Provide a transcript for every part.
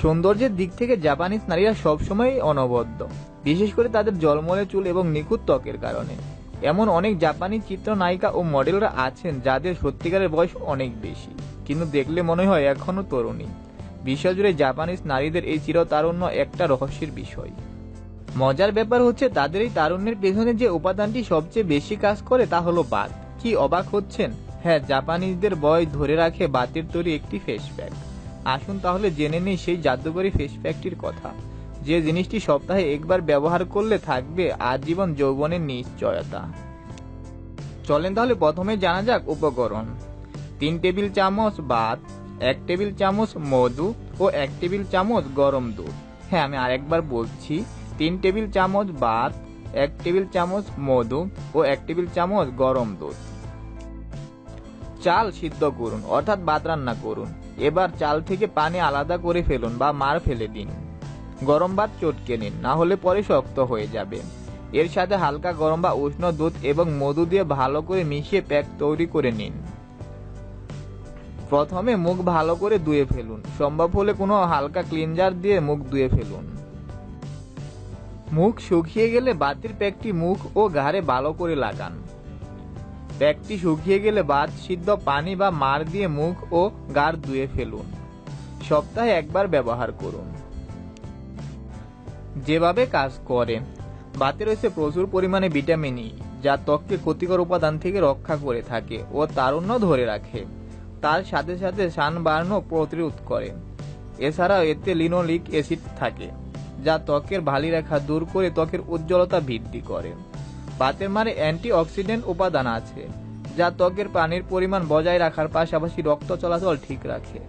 সৌন্দর্যের দিক থেকে জাপানিজ নারীরা সবসময় অনবদ্য, বিশেষ করে তাদের জলমলে চুল এবং নিখুঁত ত্বকের কারণে। এমন অনেক জাপানি চিত্রনায়িকা ও মডেলরা আছেন যাদের সত্যিকারের বয়স অনেক বেশি, কিন্তু দেখলে মনে হয় এখনও তরুণী। বিশ্বজুড়ে জাপানিজ নারীদের এই চিরতারুণ্য একটা রহস্যের বিষয়। মজার ব্যাপার হচ্ছে তাদের এই তারুণ্যের পেছনে যে উপাদানটি সবচেয়ে বেশি কাজ করে তা হলো বাত। কি অবাক হচ্ছেন? হ্যাঁ জাপানিজদের বয়স ধরে রাখে বাতের তৈরি একটি ফেস আসুন তাহলে জেনে নিই সেই জাদুকরী ফেস প্যাকটির কথা। যে জিনিসটি সপ্তাহে একবার ব্যবহার করলে থাকবে আজীবন যৌবনের নিশ্চয়তা। চলেন তাহলে প্রথমে জানা যাক উপকরণ। তিন টেবিল চামচ ভাত, এক টেবিল চামচ মধু ও এক টেবিল চামচ গরম দুধ। হ্যাঁ আমি আরেকবার বলছি। তিন টেবিল চামচ ভাত, এক টেবিল চামচ মধু ও এক টেবিল চামচ গরম দুধ। চাল সিদ্ধ করুন, অর্থাৎ ভাত রান্না করুন। এবার চাল থেকে পানি আলাদা করে ফেলুন বা মার ফেলে দিন। গরম ভাত চটকে নিন, না হলে পরে শক্ত হয়ে যাবে। এর সাথে হালকা গরম বা উষ্ণ দুধ এবং মধু দিয়ে ভালো করে মিশিয়ে প্যাক তৈরি করে নিন। প্রথমে মুখ ভালো করে ধুয়ে ফেলুন। সম্ভব হলে কোনো হালকা ক্লিনজার দিয়ে মুখ ধুয়ে ফেলুন। মুখ শুকিয়ে গেলে বাতির প্যাকটি মুখ ও ঘাড়ে ভালো করে লাগান। প্যাকটি শুকিয়ে গেলে বাদ সিদ্ধ পানি বা মার দিয়ে মুখ ও গাড় ধুয়ে ফেলুন। সপ্তাহে একবার ব্যবহার করুন। যেভাবে কাজ করে বাতে রয়েছে প্রচুর পরিমাণে ভিটামিন ই, যা ত্বককে ক্ষতিকর উপাদান থেকে রক্ষা করে থাকে ও তারুণ্য ধরে রাখে। তার সাথে সাথে সানবার্নও প্রতিরোধ করে। এছাড়াও এতে লিনোলিক অ্যাসিড থাকে, যা ত্বকের ভালি রেখা দূর করে ত্বকের উজ্জ্বলতা বৃদ্ধি করে। বাতের মারে অ্যান্টি অক্সিডেন্ট উপাদান আছে, যা ত্বকের পানির পরিমাণ বজায় রাখার পাশাপাশি রক্ত চলাচল ঠিক রাখে।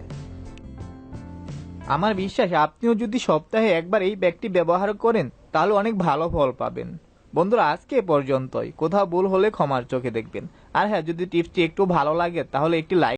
আমার বিশ্বাস, আপনিও যদি সপ্তাহে একবার এই ব্যাগটি ব্যবহার করেন, তাহলে অনেক ভালো ফল পাবেন। বন্ধুরা, আজকে পর্যন্তই। কোথাও ভুল হলে ক্ষমার চোখে দেখবেন। আর হ্যাঁ যদি টিপসটি একটু ভালো লাগে, তাহলে একটি লাইক